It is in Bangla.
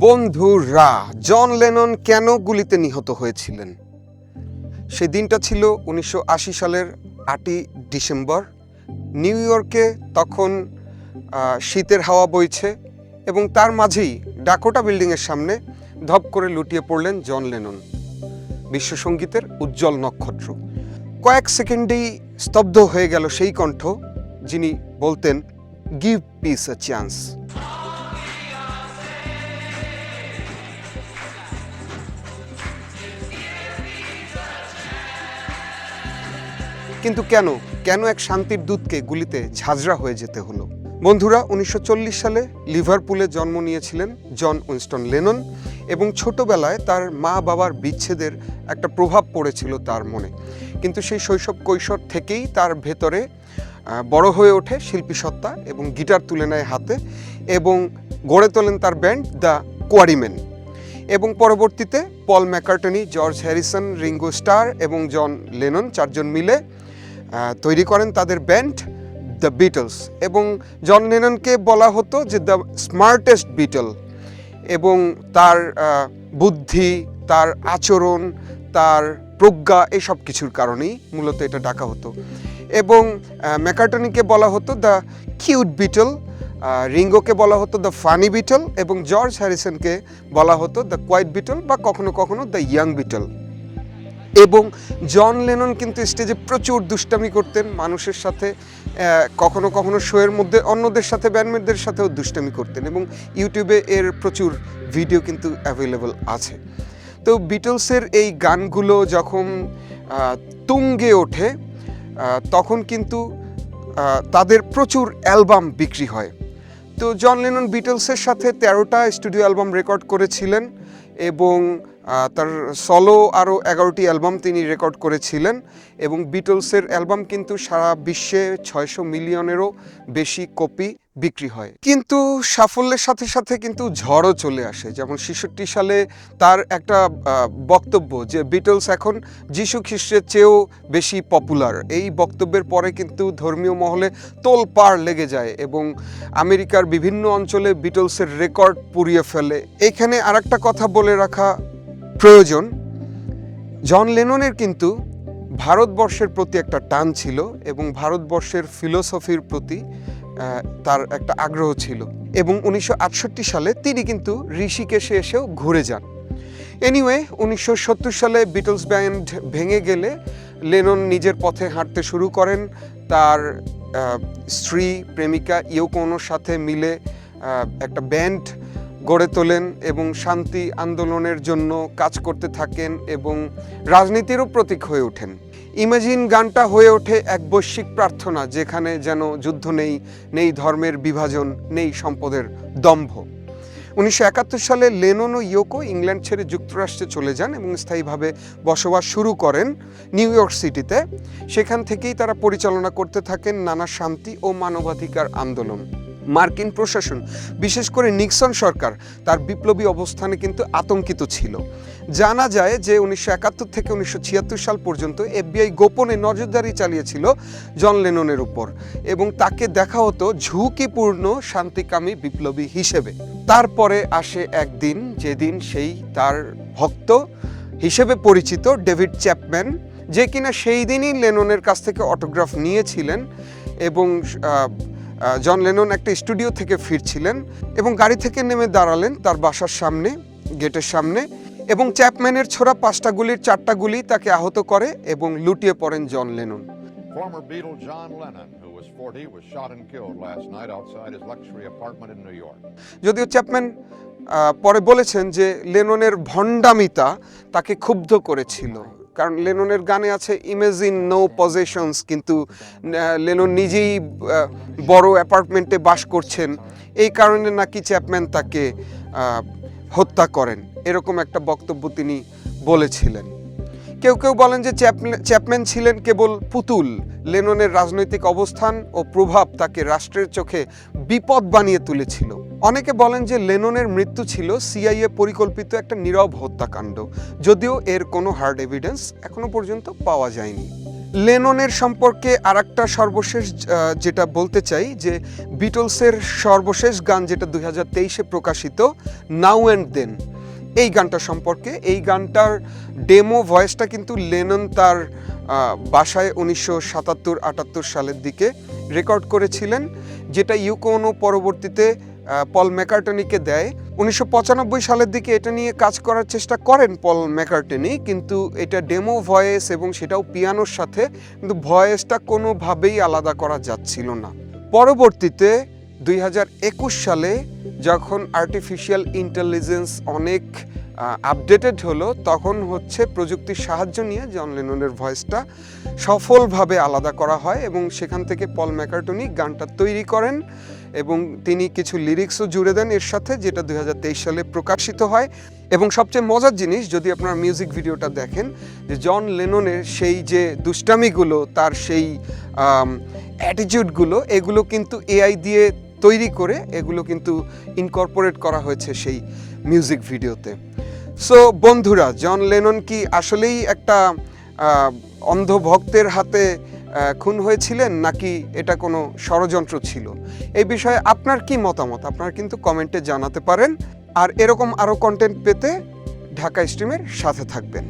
বন্ধুরা জন লেনন কেন গুলিতে নিহত হয়েছিলেন? সেই দিনটা ছিল উনিশশো আশি সালের আটই ডিসেম্বর। নিউ ইয়র্কে তখন শীতের হাওয়া বইছে এবং তার মাঝেই ডাকোটা বিল্ডিংয়ের সামনে ধপ করে লুটিয়ে পড়লেন জন লেনন বিশ্বসঙ্গীতের উজ্জ্বল নক্ষত্র। কয়েক সেকেন্ডেই স্তব্ধ হয়ে গেল সেই কণ্ঠ, যিনি বলতেন গিভ পিস আ চান্স কিন্তু কেন? কেন এক শান্তির দূতকে গুলিতে ঝাঁঝরা হয়ে যেতে হলো? বন্ধুরা, উনিশশো চল্লিশ সালে লিভারপুলে জন্ম নিয়েছিলেন জন উইনস্টন লেনন এবং ছোটবেলায় তার মা বাবার বিচ্ছেদের একটা প্রভাব পড়েছিল তার মনে। কিন্তু সেই শৈশব কৈশোর থেকেই তার ভেতরে বড় হয়ে ওঠে শিল্পী সত্তা এবং গিটার তুলে নেয় হাতে এবং গড়ে তোলেন তার ব্যান্ড দ্য কোয়ারিমেন এবং পরবর্তীতে Paul McCartney, George Harrison, Ringo Starr এবং জন লেনন চারজন মিলে তৈরি করেন তাদের ব্যান্ড দ্য বিটলস এবং জন লেননকে বলা হতো যে দ্য স্মার্টেস্ট বিটল এবং তার বুদ্ধি, তার আচরণ, তার প্রজ্ঞা এসব কিছুর কারণেই মূলত এটা ডাকা হতো এবং ম্যাকার্টনিকে বলা হতো দ্য কিউট বিটল রিঙ্গোকে বলা হতো দ্য ফানি বিটল এবং জর্জ হ্যারিসনকে বলা হতো দ্য কোয়াইট বিটল বা কখনো কখনো দ্য ইয়াং বিটল। এবং জন লেনন কিন্তু স্টেজে প্রচুর দুষ্টামি করতেন মানুষের সাথে কখনো কখনো শোয়ের মধ্যে অন্যদের সাথে ব্যান্ডমেটদের সাথেও দুষ্টামি করতেন এবং ইউটিউবে এর প্রচুর ভিডিও কিন্তু অ্যাভেলেবল আছে। তো বিটলসের এই গানগুলো যখন তুঙ্গে ওঠে তখন কিন্তু তাদের প্রচুর অ্যালবাম বিক্রি হয়। তো জন লেনন বিটলসের সাথে তেরোটা স্টুডিও অ্যালবাম রেকর্ড করেছিলেন এবং তার সলো আরও এগারোটি অ্যালবাম তিনি রেকর্ড করেছিলেন এবং বিটলসের অ্যালবাম কিন্তু সারা বিশ্বে ছয়শো মিলিয়নেরও বেশি কপি বিক্রি হয়। কিন্তু সাফল্যের সাথে সাথে কিন্তু ঝড়ও চলে আসে। যেমন ছেষট্টি সালে তার একটা বক্তব্য যে বিটলস এখন যিশু খ্রিস্টের চেয়েও বেশি পপুলার এই বক্তব্যের পরে কিন্তু ধর্মীয় মহলে তোলপাড় লেগে যায় এবং আমেরিকার বিভিন্ন অঞ্চলে বিটলসের রেকর্ড পুড়িয়ে ফেলে। এখানে আরেকটা কথা বলে রাখা প্রয়োজন। জন লেননের কিন্তু ভারতবর্ষের প্রতি একটা টান ছিল এবং ভারতবর্ষের ফিলোসফির প্রতি তার একটা আগ্রহ ছিল। এবং উনিশশো আটষট্টি সালে তিনি কিন্তু ঋষিকেশে এসেও ঘুরে যান। এনিওয়ে উনিশশো সত্তর সালে বিটলস ব্যান্ড ভেঙে গেলে লেনন নিজের পথে হাঁটতে শুরু করেন। তার স্ত্রী প্রেমিকা ইয়োকোনোর সাথে মিলে একটা ব্যান্ড গড়ে তোলেন এবং শান্তি আন্দোলনের জন্য কাজ করতে থাকেন এবং রাজনীতিরও প্রতীক হয়ে ওঠেন। ইমাজিন গানটা হয়ে ওঠে এক বৈশ্বিক প্রার্থনা যেখানে যেন যুদ্ধ নেই নেই ধর্মের বিভাজন, নেই সম্পদের দম্ভ। উনিশশো একাত্তর সালে লেনন ও ইয়োকো ইংল্যান্ড ছেড়ে যুক্তরাষ্ট্রে চলে যান এবং স্থায়ীভাবে বসবাস শুরু করেন নিউ ইয়র্ক সিটিতে। সেখান থেকেই তারা পরিচালনা করতে থাকেন নানা শান্তি ও মানবাধিকার আন্দোলন। মার্কিন প্রশাসন, বিশেষ করে নিক্সন সরকার, তার বিপ্লবী অবস্থানে কিন্তু আতঙ্কিত ছিল। জানা যায় যে উনিশশো একাত্তর থেকে উনিশশো ছিয়াত্তর সাল পর্যন্ত এফবিআই গোপনে নজরদারি চালিয়েছিল জন লেননের উপর এবং তাকে দেখা হতো ঝুঁকিপূর্ণ, শান্তিকামী বিপ্লবী হিসেবে। তারপরে আসে একদিন, যেদিন সেই তার ভক্ত হিসেবে পরিচিত ডেভিড চ্যাপম্যান, যে কিনা সেই দিনই লেননের কাছ থেকে অটোগ্রাফ নিয়েছিলেন এবং জন লেনন একটা স্টুডিও থেকে ফিরছিলেন এবং গাড়ি থেকে নেমে দাঁড়ালেন তার বাসার সামনে গেটের সামনে এবং চ্যাপম্যানের ছোড়া পাঁচটা গুলির চারটা গুলি তাকে আহত করে এবং লুটিয়ে পড়েন John Lennon Former Beatle John Lennon, who was 40, was shot and killed last night outside his luxury apartment in New York. যদিও চ্যাপম্যান পরে বলেছেন যে লেননের ভণ্ডামিতা তাকে ক্ষুব্ধ করেছিল কারণ লেননের গানে আছে ইমেজিন নো পজেশনস কিন্তু লেনন নিজেই বড় অ্যাপার্টমেন্টে বাস করছেন। এই কারণে নাকি চ্যাপম্যান তাকে হত্যা করেন। এরকম একটা বক্তব্য তিনি বলেছিলেন। কেউ কেউ বলেন যে চ্যাপম্যান- চ্যাপম্যান ছিলেন কেবল পুতুল। লেননের রাজনৈতিক অবস্থান ও প্রভাব তাকে রাষ্ট্রের চোখে বিপদ বানিয়ে তুলেছিল। অনেকে বলেন যে লেননের মৃত্যু ছিল সিআইএ পরিকল্পিত একটা নীরব হত্যাকাণ্ড, যদিও এর কোনো হার্ড এভিডেন্স এখনও পর্যন্ত পাওয়া যায়নি। লেননের সম্পর্কে আর একটা সর্বশেষ যেটা বলতে চাই যে বিটলসের সর্বশেষ গান যেটা দুই হাজার তেইশে প্রকাশিত নাও অ্যান্ড দেন এই গানটা সম্পর্কে। এই গানটার ডেমো ভয়েসটা কিন্তু লেনন তার বাসায় উনিশশো সাতাত্তর, আটাত্তর সালের দিকে রেকর্ড করেছিলেন, যেটা ইউকোনো পরবর্তীতে পল ম্যাকার্টনিকে দেয়। উনিশশো পঁচানব্বই সালের দিকে এটা নিয়ে কাজ করার চেষ্টা করেন পল ম্যাকার্টনি কিন্তু এটা ডেমো ভয়েস এবং সেটাও পিয়ানোর সাথে, কিন্তু ভয়েসটা কোনোভাবেই আলাদা করা যাচ্ছিল না। পরবর্তীতে দুই হাজার একুশ সালে যখন আর্টিফিশিয়াল ইন্টেলিজেন্স অনেক আপডেটেড হলো, তখন হচ্ছে প্রযুক্তির সাহায্য নিয়ে জন লেননের ভয়েসটা সফলভাবে আলাদা করা হয় এবং সেখান থেকে পল ম্যাকার্টনি গানটা তৈরি করেন এবং তিনি কিছু লিরিক্সও জুড়ে দেন এর সাথে, যেটা দু হাজার তেইশ সালে প্রকাশিত হয়। এবং সবচেয়ে মজার জিনিস, যদি আপনারা মিউজিক ভিডিওটা দেখেন, যে জন লেননের সেই যে দুষ্টামিগুলো, তার সেই অ্যাটিটিউডগুলো এগুলো কিন্তু এআই দিয়ে তৈরি করে এগুলো কিন্তু ইনকর্পোরেট করা হয়েছে সেই মিউজিক ভিডিওতে সো বন্ধুরা, জন লেনন কি আসলেই একটা অন্ধ ভক্তের হাতে খুন হয়েছিলেন নাকি এটা কোনো ষড়যন্ত্র ছিল? এই বিষয়ে আপনার কি মতামত? আপনারা কিন্তু কমেন্টে জানাতে পারেন। আর এরকম আরও কন্টেন্ট পেতে ঢাকা স্ট্রিমের সাথে থাকবেন।